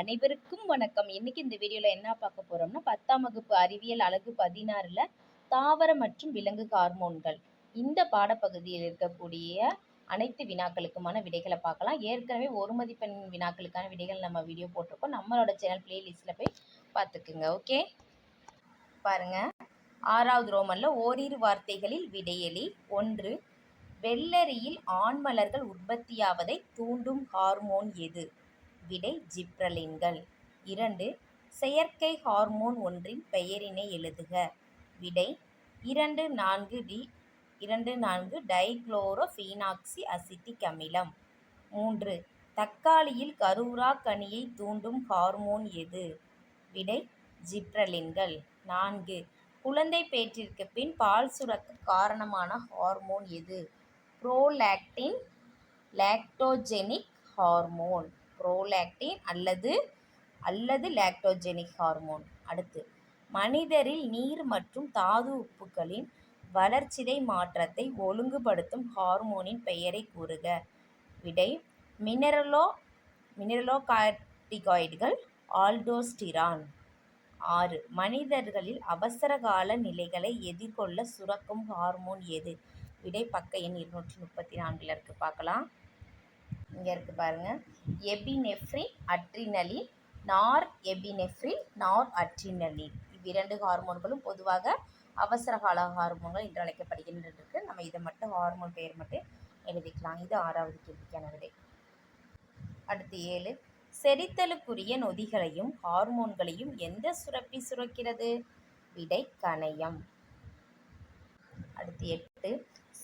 அனைவருக்கும் வணக்கம். இன்னைக்கு இந்த வீடியோவில் என்ன பார்க்க போறோம்னா பத்தாம் வகுப்பு அறிவியல் அழகு பதினாறுல தாவர மற்றும் விலங்கு ஹார்மோன்கள். இந்த பாடப்பகுதியில் இருக்கக்கூடிய அனைத்து வினாக்களுக்குமான விடைகளை பார்க்கலாம். ஏற்கனவே ஒரு மதிப்பெண் வினாக்களுக்கான விடைகள் நம்ம வீடியோ போட்டிருக்கோம். நம்மளோட சேனல் பிளேலிஸ்ட்ல போய் பார்த்துக்குங்க ஓகே? பாருங்க. ஆறாவது ரோமன்ல ஓரிரு வார்த்தைகளில் விடையெளி ஒன்று வெள்ளரியில் ஆண் மலர்கள் உற்பத்தியாவதை தூண்டும் ஹார்மோன் எது? விடை ஜிப்ரலின்கள். இரண்டு செயற்கை ஹார்மோன் ஒன்றின் பெயரினை எழுதுக. விடை இரண்டு நான்கு டி இரண்டு நான்கு டைக்ளோரோஃபீனாக்சி அசிட்டிக் அமிலம். மூன்று தக்காளியில் கருவுரா கனியை தூண்டும் ஹார்மோன் எது? விடை ஜிப்ரலின்கள். நான்கு குழந்தை பேற்றிற்கு பின் பால் சுரக்க காரணமான ஹார்மோன் எது? Prolactin lactogenic hormone. புரோலாக்டின் அல்லது அல்லது லாக்டோஜெனிக் ஹார்மோன். அடுத்து மனிதரில் நீர் மற்றும் தாது உப்புகளின் வளர்சிதை மாற்றத்தை ஒழுங்குபடுத்தும் ஹார்மோனின் பெயரை கூறுக. விடை மினரலோ மினரலோகார்டிகாய்டுகள் ஆல்டோஸ்டிரான். ஆறு மனிதர்களில் அவசரகால நிலைகளை எதிர்கொள்ள சுரக்கும் ஹார்மோன் எது? விடை பக்க எண் இருநூற்றி முப்பத்தி நான்கில் இருக்குது பார்க்கலாம். இங்கே இருக்குது பாருங்கள் epinephrine adrenaline norepinephrine noradrenaline இவ்விரண்டு ஹார்மோன்களும் பொதுவாக அவசர கால ஹார்மோன்கள் என்று அழைக்கப்படுகின்றது நம்ம இதை மட்டும் ஹார்மோன் பெயர் மட்டும் எழுதிக்கலாம். இது ஆறாவது கேள்விக்கான விடை அடுத்து ஏழு. செரித்தலுக்குரிய நொதிகளையும் ஹார்மோன்களையும் எந்த சுரப்பி சுரக்கிறது? விடை கணையம் அடுத்து எட்டு.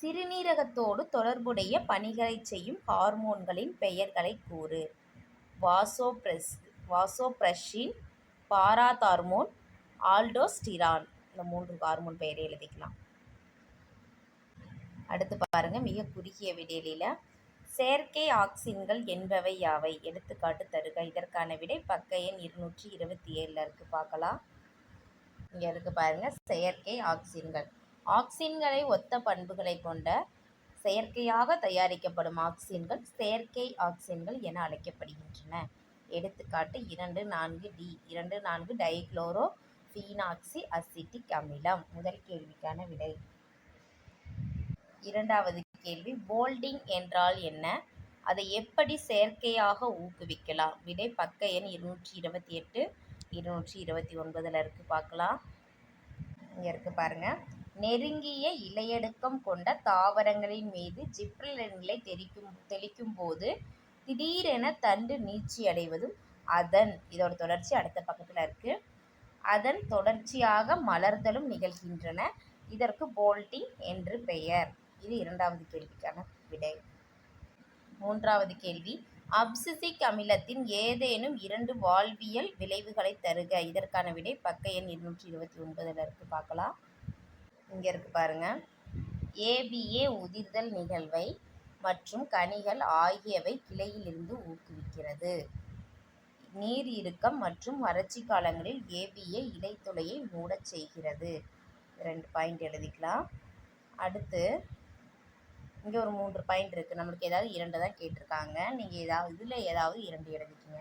சிறுநீரகத்தோடு தொடர்புடைய பணிகளை செய்யும் ஹார்மோன்களின் பெயர்களை கூறு. வாசோப்ரெஸ் வாசோப்ரஷின் பாராதார்மோன் ஆல்டோஸ்டிரான். இந்த மூன்று ஹார்மோன் பெயரை எழுதிக்கலாம். அடுத்து பாருங்கள் மிக குறுகிய விடையில. செயற்கை ஆக்சின்கள் என்பவை யாவை? எடுத்துக்காட்டு தருக. இதற்கான விடை பக்க எண் இருநூற்றி இருபத்தி ஏழில் இருக்குது பார்க்கலாம். இங்கே இருக்குது பாருங்கள் செயற்கை ஆக்சின்கள். ஆக்சின்களை ஒத்த பண்புகளை கொண்ட செயற்கையாக தயாரிக்கப்படும் ஆக்சின்கள் செயற்கை ஆக்சின்கள் என அழைக்கப்படுகின்றன. எடுத்துக்காட்டு இரண்டு நான்கு டி இரண்டு நான்கு டைக்ளோரோ ஃபீனாக்சி அசிட்டிக் அமிலம். முதல் கேள்விக்கான விடை. இரண்டாவது கேள்வி போல்டிங் என்றால் என்ன? அதை எப்படி செயற்கையாக ஊக்குவிக்கலாம்? விடை பக்க எண் இருநூற்றி இருபத்தி எட்டு இருநூற்றி இருபத்தி ஒன்பதில் இருக்குது பார்க்கலாம். இங்கே இருக்குது பாருங்கள் நெருங்கிய இலையடுக்கம் கொண்ட தாவரங்களின் மீது ஜிப்ரலின்களை தெளிக்கும் தெளிக்கும் போது திடீரென தண்டு நீச்சி அடைவதும் அதன் இதோட தொடர்ச்சி அடுத்த பக்கத்தில் இருக்குது அதன் தொடர்ச்சியாக மலர்தலும் நிகழ்கின்றன. இதற்கு போல்டிங் என்று பெயர். இது இரண்டாவது கேள்விக்கான விடை. மூன்றாவது கேள்வி. அப்சிசிக் அமிலத்தின் ஏதேனும் இரண்டு வாழ்வியல் விளைவுகளை தருக. இதற்கான விடை பக்க எண் இருநூற்றி இருபத்தி ஒன்பதில் இருக்குது பார்க்கலாம். இங்கே இருக்கு பாருங்கள் ஏபிஏ உதிர்தல் நிகழ்வை மற்றும் கனிகள் ஆகியவை கிளையிலிருந்து ஊக்குவிக்கிறது. நீர் இறுக்கம் மற்றும் வறட்சி காலங்களில் ஏபிஏ இலைத்துளையை மூடச் செய்கிறது. ரெண்டு பாயிண்ட் எழுதிக்கலாம். அடுத்து இங்கே ஒரு மூன்று பாயிண்ட் இருக்குது நம்மளுக்கு ஏதாவது இரண்டு தான் கேட்டிருக்காங்க. நீங்கள் ஏதாவது இதில் ஏதாவது இரண்டு எழுதிக்கிங்க.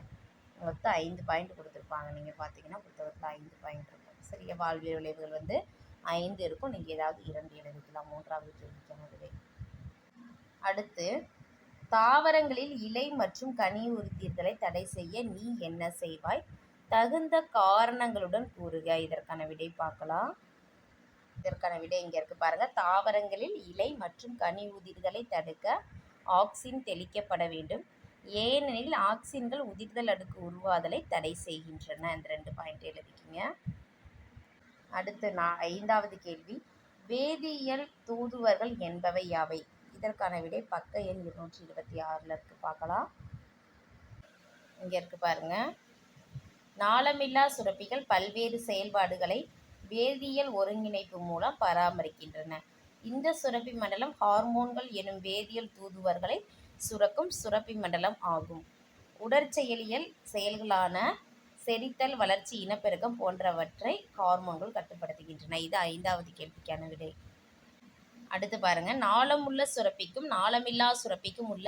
மொத்தம் ஐந்து பாயிண்ட் கொடுத்துருப்பாங்க. நீங்கள் பார்த்தீங்கன்னா புத்தகத்தில் ஐந்து பாயிண்ட் இருக்கும் சரியா? வாழ்வியல் விளைவுகள் வந்து ஐந்து இருக்கும். நீங்கள் ஏதாவது இரண்டு எழுதிக்கலாம் மூன்றாவது கேள்விக்கான விடை அடுத்து தாவரங்களில் இலை மற்றும் கனி உறுதியர்களை தடை செய்ய நீ என்ன செய்வாய்? தகுந்த காரணங்களுடன் கூறுக. இதற்கான விடை பார்க்கலாம். இதற்கான விடை இங்கே இருக்குது பாருங்கள் தாவரங்களில் இலை மற்றும் கனி உதிர்தலை தடுக்க ஆக்சின் தெளிக்கப்பட வேண்டும். ஏனெனில் ஆக்சின்கள் உதிர்தல் அடுக்கு உருவாதலை தடை செய்கின்றன. இந்த ரெண்டு பாயிண்ட் எழுதிக்கிங்க. அடுத்து நான் ஐந்தாவது கேள்வி. வேதியியல் தூதுவர்கள் என்பவை யாவை? இதற்கான விடை பக்க எண் இருநூற்றி இருபத்தி ஆறில் இருக்குது பார்க்கலாம். இங்கே இருக்குது பாருங்கள் நாளமில்லா சுரப்பிகள் பல்வேறு செயல்பாடுகளை வேதியியல் ஒருங்கிணைப்பு மூலம் பராமரிக்கின்றன. இந்த சுரப்பி மண்டலம் ஹார்மோன்கள் எனும் வேதியியல் தூதுவர்களை சுரக்கும் சுரப்பி மண்டலம் ஆகும். உடற்செயலியல் செயல்களான செரித்தல் வளர்ச்சி இனப்பெருக்கம் போன்றவற்றை ஹார்மோன்கள் கட்டுப்படுத்துகின்றன. இது ஐந்தாவது கேள்விக்கான விடை. அடுத்து பாருங்க. நாளமுள்ள சுரப்பிக்கும் நாளமில்லா சுரப்பிக்கும் உள்ள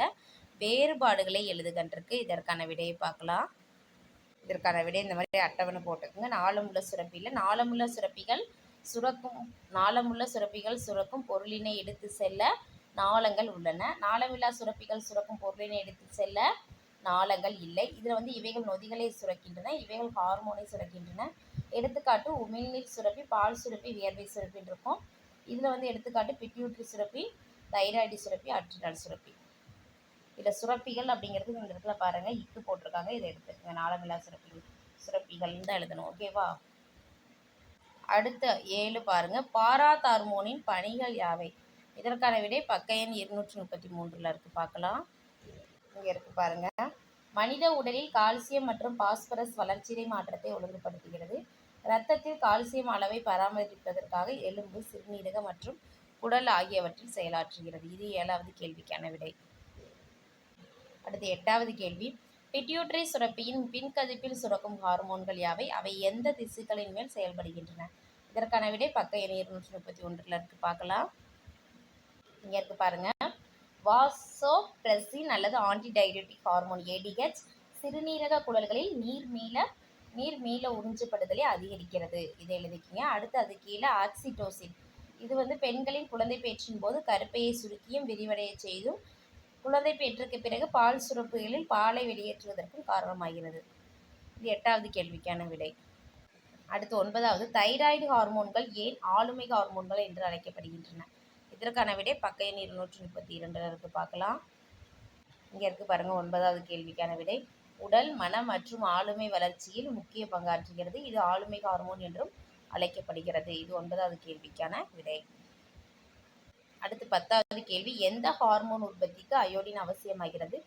வேறுபாடுகளை எழுதுகன்றிருக்கு இதற்கான விடையை பார்க்கலாம். இதற்கான விடை இந்த மாதிரி அட்டவணை போட்டுக்கோங்க. நாளமுள்ள சுரப்பியில் நாளமுள்ள சுரப்பிகள் சுரக்கும் நாளமுள்ள சுரப்பிகள் சுரக்கும் பொருளினை எடுத்து செல்ல நாளங்கள் உள்ளன. நாளமில்லா சுரப்பிகள் சுரக்கும் பொருளினை எடுத்து செல்ல நாளங்கள் இல்லை. இதில் வந்து இவைகள் நொதிகளை சுரக்கின்றன இவைகள் ஹார்மோனை சுரக்கின்றன. எடுத்துக்காட்டு உமிழ்நீர் சுரப்பி பால் சுரப்பி வியர்வை சுரப்பின்னு இருக்கும். இதில் வந்து எடுத்துக்காட்டு பிட்யூட்ரி சுரப்பி தைராய்டு சுரப்பி அட்ரினல் சுரப்பி. இதில் சுரப்பிகள் அப்படிங்கிறது இந்த இடத்துல பாருங்கள் இக்கு போட்டிருக்காங்க. இதை எடுத்துக்கோங்க நாளமில்லா சுரப்பிகள் சுரப்பிகள்னு தான் எழுதணும். ஓகேவா அடுத்த ஏழு பாருங்கள் பாராதார்மோனின் பணிகள் யாவை? இதற்கான விடை பக்க எண் இருநூற்றி முப்பத்தி மூன்றில் இருக்குது பார்க்கலாம். இங்கே இருக்கு பாருங்க. மனித உடலில் கால்சியம் மற்றும் பாஸ்பரஸ் வளர்ச்சிதை மாற்றத்தை ஒழுங்குபடுத்துகிறது. இரத்தத்தில் கால்சியம் அளவை பராமரிப்பதற்காக எலும்பு சிறுநீரகம் மற்றும் குடல் ஆகியவற்றில் செயலாற்றுகிறது. இது ஏழாவது கேள்விக்கான விடை. அடுத்து எட்டாவது கேள்வி. பிட்யூட்ரி சுரப்பியின் பின்கதிப்பில் சுரக்கும் ஹார்மோன்கள் யாவை? அவை எந்த திசுக்களின் மேல் செயல்படுகின்றன? இதற்கான விடை பக்க எண் இருநூற்றி முப்பத்தி ஒன்றில் இருக்கு. பார்க்கலாம். இங்கே இருக்கு பாருங்கள் வாசோப்ரெசின் அல்லது ஆன்டிடையூட்டிக் ஹார்மோன் ஏடிஹெச் சிறுநீரக குழல்களில் நீர் மீள நீர் மீள உறிஞ்சப்படுதலை அதிகரிக்கிறது. இதை எழுதிக்கிங்க அடுத்து அது கீழே ஆக்சிடோசின். இது வந்து பெண்களின் குழந்தை பேச்சின் போது கருப்பையை சுருக்கியும் விரிவடைய செய்தும் குழந்தை பெற்றுக்கு பிறகு பால் சுரப்புகளில் பாலை வெளியேற்றுவதற்கும் காரணமாகிறது. இது எட்டாவது கேள்விக்கான விடை. அடுத்து ஒன்பதாவது தைராய்டு ஹார்மோன்கள் ஏன் ஆளுமை ஹார்மோன்கள் என்று அழைக்கப்படுகின்றன? இதற்கான விடை பக்க எண் இருநூற்றி முப்பத்தி இரண்டில் இருக்குது பார்க்கலாம். இங்கே இருக்கு பாருங்க ஒன்பதாவது கேள்விக்கான விடை. உடல் மனம் மற்றும் ஆளுமை வளர்ச்சியில் முக்கிய பங்காற்றுகிறது. இது ஆளுமை ஹார்மோன் என்றும் அழைக்கப்படுகிறது. இது ஒன்பதாவது கேள்விக்கான விடை. அடுத்து பத்தாவது கேள்வி எந்த ஹார்மோன் உற்பத்திக்கு அயோடின் அவசியமாகிறது?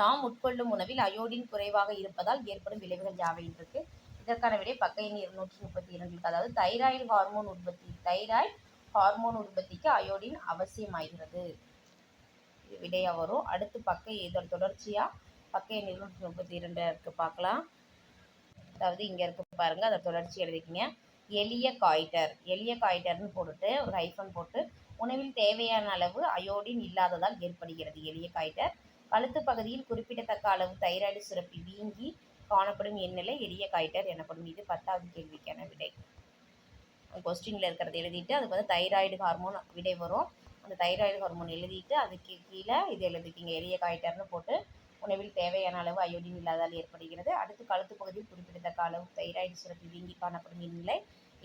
நாம் உட்கொள்ளும் உணவில் அயோடின் குறைவாக இருப்பதால் ஏற்படும் விளைவுகள் யாவை இருக்கு? இதற்கான விடை பக்க எண் இருநூற்றி முப்பத்தி இரண்டுக்கு அதாவது தைராய்டு ஹார்மோன் உற்பத்தி தைராய்டு ஹார்மோன் உற்பத்திக்கு அயோடின் அவசியமாகிறது. இது விடையாக வரும். அடுத்து பக்க இதோட தொடர்ச்சியாக பக்க எண் இருநூற்றி முப்பத்தி இரண்டு இருக்கு பார்க்கலாம். அதாவது இங்கே இருக்கு பாருங்க அதை தொடர்ச்சி எழுதிக்கிங்க. எளிய காய்டர் எளிய காய்டர்னு போட்டுட்டு ஒரு ஹைஃபன் போட்டு உணவில் தேவையான அளவு அயோடின் இல்லாததால் ஏற்படுகிறது. எளிய காய்டர் கழுத்து பகுதியில் குறிப்பிடத்தக்க அளவு தைராய்டு சுரப்பி வீங்கி காணப்படும் எண்ணிலை எளிய காய்டர் எனப்படும். இது பத்தாவது கேள்விக்கான விடை. கொஸ்டினில் இருக்கிறத எழுதிட்டு அதுக்கு வந்து தைராய்டு ஹார்மோன் விடை வரும். அந்த தைராய்டு ஹார்மோன் எழுதிட்டு அதுக்கு கீழே இது எழுதிக்கிங்க எளிய காய்டர்னு போட்டு உணவில் தேவையான அளவு அயோடின் இல்லாதால் ஏற்படுகிறது. அடுத்து கழுத்து பகுதியில் குறிப்பிடத்தக்க அளவு தைராய்டு சுரப்பி வீங்கி காணப்படும் இந்நிலை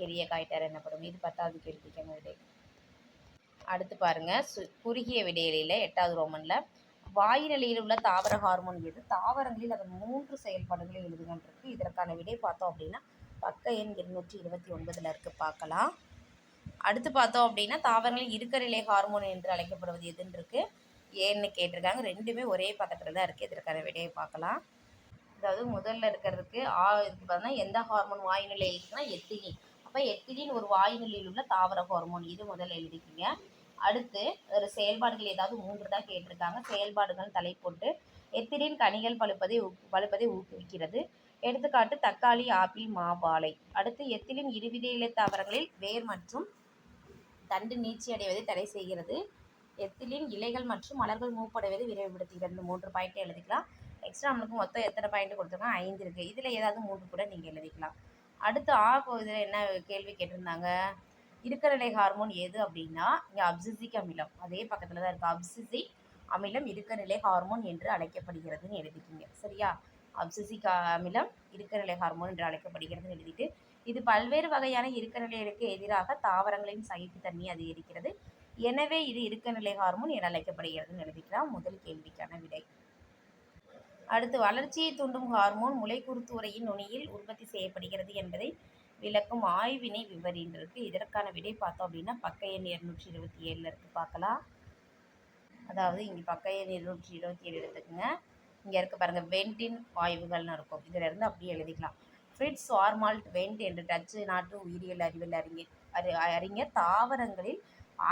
எளிய காய்டர் எனப்படும். இது பத்தாவது கேள்விக்கான விடை அடுத்து பாருங்கள் சு குறுகிய விடையில எட்டாவது ரோமனில் வாயு நிலையில் உள்ள தாவர ஹார்மோன் விடு தாவரங்களில் அதன் மூன்று செயல்பாடுகளை எழுதுகின்றிருக்கு இதற்கான விடை பார்த்தோம் அப்படின்னா பக்க எண் இருநூற்றி இருபத்தி ஒன்பதில் இருக்குது பார்க்கலாம். அடுத்து பார்த்தோம் அப்படின்னா தாவரங்களில் இருக்கநிலை ஹார்மோன் என்று அழைக்கப்படுவது எதுன்னு இருக்குது ஏன்னு கேட்டிருக்காங்க. ரெண்டுமே ஒரே பக்கத்தில் தான் இருக்குது இதற்கான விடையை பார்க்கலாம். அதாவது முதல்ல இருக்கிறதுக்கு ஆ இதுக்கு பார்த்தீங்கன்னா எந்த ஹார்மோன் வாயு நிலையில் இருக்குன்னா எத்திலின். அப்போ எத்தினின் ஒரு வாயு நிலையில் உள்ள தாவர ஹார்மோன் இது முதல்ல எழுதிக்கிங்க. அடுத்து ஒரு செயல்பாடுகள் ஏதாவது மூன்று தான் கேட்டிருக்காங்க. செயல்பாடுகள் தலை போட்டு எத்திரின் கனிகள் பழுப்பதை பழுப்பதை ஊக்குவிக்கிறது. எடுத்துக்காட்டு தக்காளி ஆப்பிள் மாவாழை. அடுத்து எத்திலின் இருவித இலை தாவரங்களில் வேர் மற்றும் தண்டு நீச்சி அடைவதை தடை செய்கிறது. எத்திலின் இலைகள் மற்றும் மலர்கள் மூப்படைவதை விரைவுபடுத்துகிறது. இந்த மூன்று பாயிண்ட் எழுதிக்கலாம். எக்ஸ்ட்ரா நம்மளுக்கு மொத்தம் எத்தனை பாயிண்ட் கொடுத்துருக்கோம்? ஐந்து இருக்குது இதில் ஏதாவது மூன்று கூட நீங்கள் எழுதிக்கலாம். அடுத்து ஆ பகுதியில் என்ன கேள்வி கேட்டிருந்தாங்க? இருக்கநிலை ஹார்மோன் எது அப்படின்னா இங்கே அப்சிசிக் அமிலம். அதே பக்கத்தில் தான் இருக்குது அப்சிசிக் அமிலம் இருக்கநிலை ஹார்மோன் என்று அழைக்கப்படுகிறதுன்னு எழுதிக்கிங்க. சரியா? அப்சசிக் அமிலம் இருக்கநிலை ஹார்மோன் என்று அழைக்கப்படுகிறதுன்னு எழுதிட்டு இது பல்வேறு வகையான இருக்கநிலைகளுக்கு எதிராக தாவரங்களின் சகிப்புத்தன்மையை அதிகரிக்கிறது. எனவே இது இருக்கநிலை ஹார்மோன் என அழைக்கப்படுகிறதுன்னு எழுதிக்கலாம். முதல் கேள்விக்கான விடை. அடுத்து வளர்ச்சியை தூண்டும் ஹார்மோன் முளைக்குருத்து உரையின் நுனியில் உற்பத்தி செய்யப்படுகிறது என்பதை விளக்கும் ஆய்வினை விவரின்றிருக்கு இதற்கான விடை பார்த்தோம் அப்படின்னா பக்க எண் இருநூற்றி இருபத்தி ஏழில் இருக்குது பார்க்கலாம். அதாவது இங்கே பக்க எண் இருநூற்றி இருபத்தி ஏழு எடுத்துக்கோங்க. இங்கே இருக்க பாருங்கள் வெண்டின் வாயுகள்னு இருக்கும். இதில் இருந்து அப்படியே எழுதிக்கலாம். ஃப்ரிட்ஸ் வார்மால்ட் வெண்ட் என்று டச்சு நாட்டு உயிரியல் அறிவியல் அறிஞர் அறி அறிஞர் தாவரங்களில்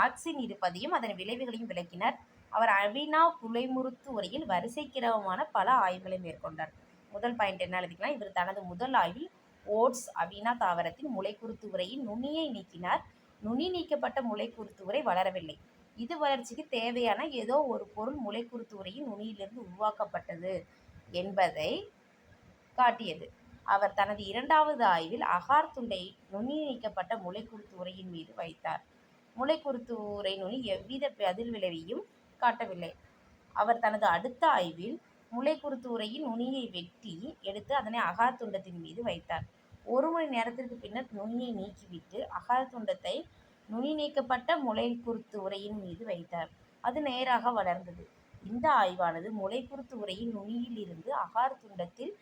ஆக்சின் இருப்பதையும் அதன் விளைவுகளையும் விளக்கினார். அவர் அவினா புலைமுறுத்து உரையில் வரிசைக்கிரமமான பல ஆய்வுகளை மேற்கொண்டார். முதல் பாயிண்ட் என்ன எழுதிக்கலாம்? இவர் தனது முதல் ஆய்வில் ஓட்ஸ் அவினா தாவரத்தின் முளைக்குறுத்து உரையின் நுனியை நீக்கினார். நுனி நீக்கப்பட்ட முளைக்குறுத்து உரை வளரவில்லை. இது வளர்ச்சிக்கு தேவையான ஏதோ ஒரு பொருள் முளைக்குருத்து உரையின் நுனியிலிருந்து உருவாக்கப்பட்டது என்பதை காட்டியது. அவர் தனது இரண்டாவது ஆய்வில் அகார் துண்டை நுனி நீக்கப்பட்ட முளைக்குருத்து உரையின் மீது வைத்தார். முளைக்குருத்து உரை நுனி எவ்வித பதில் விளைவையும் காட்டவில்லை. அவர் தனது அடுத்த ஆய்வில் முளைக்குருத்து உரையின் நுனியை வெட்டி எடுத்து அதனை அகார் துண்டத்தின் மீது வைத்தார். ஒரு மணி நேரத்திற்கு பின்னர் நுனியை நீக்கிவிட்டு அகார் துண்டத்தை நுனி நீக்கப்பட்ட முளைக்குருத்து உரையின் மீது வைத்தார். அது நேராக வளர்ந்தது. இந்த ஆய்வானது முளைக்குருத்து உரையின் நுனியில் இருந்து அகார் துண்டத்தில்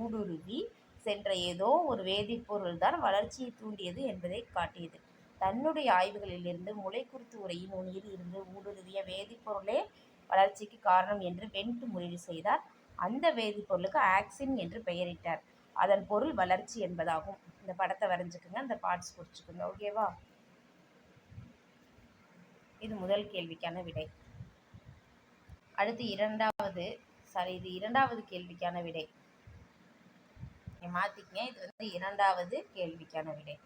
ஊடுருவி சென்ற ஏதோ ஒரு வேதிப்பொருள்தான் வளர்ச்சியை தூண்டியது என்பதை காட்டியது. தன்னுடைய ஆய்வுகளிலிருந்து முளைக்குருத்து உரையின் நுனியில் இருந்து ஊடுருவிய வேதிப்பொருளே வளர்ச்சிக்கு காரணம் என்று வென்ட் முடிவு செய்தார். அந்த வேதிப்பொருளுக்கு ஆக்சின் என்று பெயரிட்டார். அதன் பொருள் வளர்ச்சி என்பதாகும். இந்த படத்தை வரைஞ்சுக்குங்க அந்த பார்ட்ஸ் குறிச்சுக்குங்க ஓகேவா இது முதல் கேள்விக்கான விடை. அடுத்து இரண்டாவது சாரி இது இரண்டாவது கேள்விக்கான விடை. மாத்திக்கங்க இது வந்து இரண்டாவது கேள்விக்கான விடை.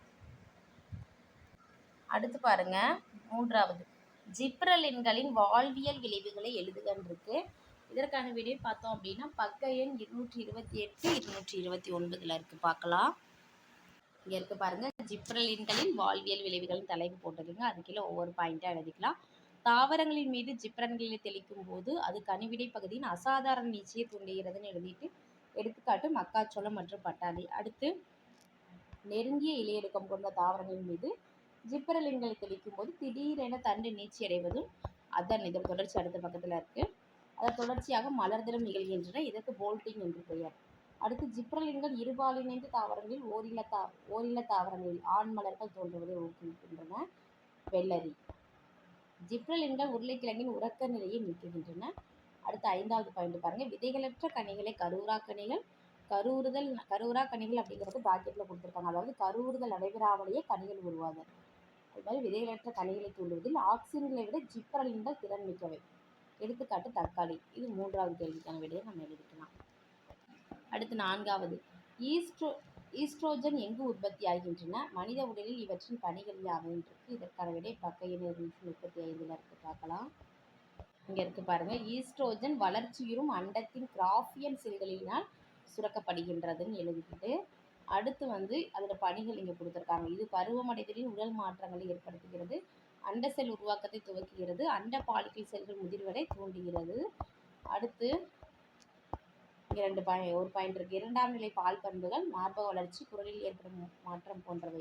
அடுத்து பாருங்க மூன்றாவது. ஜிப்ரலின்களின் வாழ்வியல் விளைவுகளை எழுதுகன்னு இருக்கு இதற்கான விடை பார்த்தோம் அப்படின்னா பக்க எண் இருநூற்றி இருபத்தி எட்டு இருநூற்றி இருபத்தி ஒன்பதுல இருக்கு. பார்க்கலாம். இங்க இருக்கு பாருங்க. ஜிப்ரலின்களின் வாழ்வியல் விளைவுகள் தலைப்பு போட்டிருக்குங்க. அது கீழே ஒவ்வொரு பாயிண்டா எழுதிக்கலாம். தாவரங்களின் மீது ஜிப்ரன்களை தெளிக்கும் போது அது கனிவிடை பகுதியின் அசாதாரண நீச்சியை தூண்டுகிறதுன்னு எழுதிட்டு எடுத்துக்காட்டு மக்காச்சோளம் மற்றும் பட்டாணி. அடுத்து நெருங்கிய இலையடுக்கம் கொண்ட தாவரங்களின் மீது ஜிப்ரலின்களை தெளிக்கும் போது திடீரென தண்டு நீச்சி அடைவதும் அதன் இதன் தொடர்ச்சி அடுத்த பக்கத்தில் இருக்கு. அதன் தொடர்ச்சியாக மலர்தலும் நிகழ்கின்றன. இதற்கு போல்டிங் என்று பெயர். அடுத்து ஜிப்ரலின்கள் இருபாலினைந்து தாவரங்களில் ஓரில தா ஓரில தாவரங்களில் ஆண் மலர்கள் தோன்றுவதை ஊக்குவிக்கின்றன. வெள்ளரி. ஜிப்ரலின்கள் உருளைக்கிழங்கின் உறக்க நிலையை நீக்குகின்றன. அடுத்து ஐந்தாவது பாயிண்ட் பாருங்கள் விதைகளற்ற கனிகளை கருவுரா கனிகள் கருவுறுதல் கருவுரா கனிகள் அப்படிங்கிறது பிராக்கெட்ல கொடுத்துருக்காங்க. அதாவது கருவுறுதல் நடைபெறாமலேயே கனிகள் உருவாதல் அது மாதிரி விதைகளற்ற கனிகளை தூண்டுவதில் ஆக்சிஜன்களை விட ஜிப்ரலின்கள் திறன் மிக்கவை. எடுத்துக்காட்டு தக்காளி. இது மூன்றாவது கேள்விக்கான விடையை நம்ம எழுதிக்கலாம். அடுத்து நான்காவது. ஈஸ்ட்ரோ ஈஸ்ட்ரோஜன் எங்கு உற்பத்தி ஆகின்றன? மனித உடலில் இவற்றின் பணிகள் யாவைன்றிருக்கு இதற்கான விடை பக்க எண் முப்பத்தி ஐந்தில் இருக்கு. பார்க்கலாம். இங்கே இருக்கு பாருங்க. ஈஸ்ட்ரோஜன் வளர்ச்சியுறும் அண்டத்தின் கிராஃபியன் செல்களினால் சுரக்கப்படுகின்றதுன்னு எழுதிக்கிட்டு அடுத்து வந்து அதில் பணிகள் இங்கே கொடுத்துருக்காங்க. இது பருவமடைதலில் உடல் மாற்றங்களை ஏற்படுத்துகிறது. அண்ட செல் உருவாக்கத்தை துவக்குகிறது. அண்ட பாலிக்கல் செல்கள் முதிர்வடை தூண்டுகிறது. அடுத்து இங்கே ரெண்டு பாய் ஒரு பாயிண்ட் இருக்குது இரண்டாம் நிலை பால் பண்புகள் மார்பக வளர்ச்சி குரலில் ஏற்படும் மாற்றம் போன்றவை.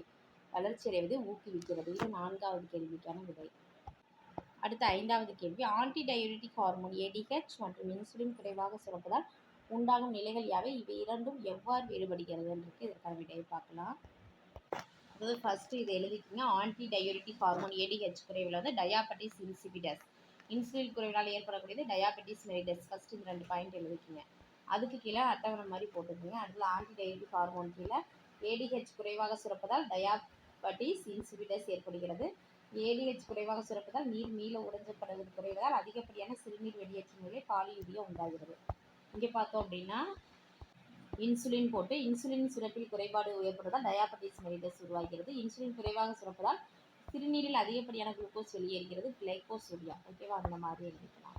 வளர்ச்சி அடைவதை ஊக்குவிக்கிறது. இது நான்காவது கேள்விக்கான விடை. அடுத்த ஐந்தாவது கேள்வி. ஆன்டி டயூரிட்டிக் ஹார்மோன் ஏடிஹெச் மற்றும் இன்சுலின் குறைவாக சுரப்பதால் உண்டாகும் நிலைகள் யாவை? இவை இரண்டும் எவ்வாறு வேறுபடுகிறதுன்றது இதற்கான விடையை பார்க்கலாம். அதாவது ஃபஸ்ட்டு இதை எழுதிக்கிங்க. ஆன்டி டயூரிட்டிக் ஹார்மோன் ஏடிஹெச் குறைவில் வந்து டயாபட்டிஸ் இன்சிபிடஸ் இன்சுலின் குறைவினால் ஏற்படக்கூடியது டயாபட்டிஸ் மெரிடஸ் ஃபஸ்ட்டு இந்த ரெண்டு பாயிண்ட் எழுதிக்கிங்க. அதுக்கு கீழே அட்டவணை மாதிரி போட்டுக்கோங்க அதில் ஆன்டி டயபெட்டிக் ஹார்மோன் கீழே ஏடிஹெச் குறைவாக சுரப்பதால் டயாபட்டிஸ் இன்சிபிடஸ் ஏற்படுகிறது. ஏடிஹெச் குறைவாக சுரப்பதால் நீர் மீள உறிஞ்சப்படுவது குறைவதால் அதிகப்படியான சிறுநீர் வெளியேற்றும் நிலை பாலியூரியா உண்டாகிறது. இங்கே பார்த்தோம் அப்படின்னா இன்சுலின் போட்டு இன்சுலின் சுரப்பில் குறைபாடு ஏற்படுவதால் டயாபட்டிஸ் மெலிடஸ் உருவாகிறது. இன்சுலின் குறைவாக சுரப்பதால் சிறுநீரில் அதிகப்படியான குளுக்கோஸ் வெளியேறுகிறது கிளைகோசோடியா ஓகேவா அந்த மாதிரி எழுதிக்கலாம்.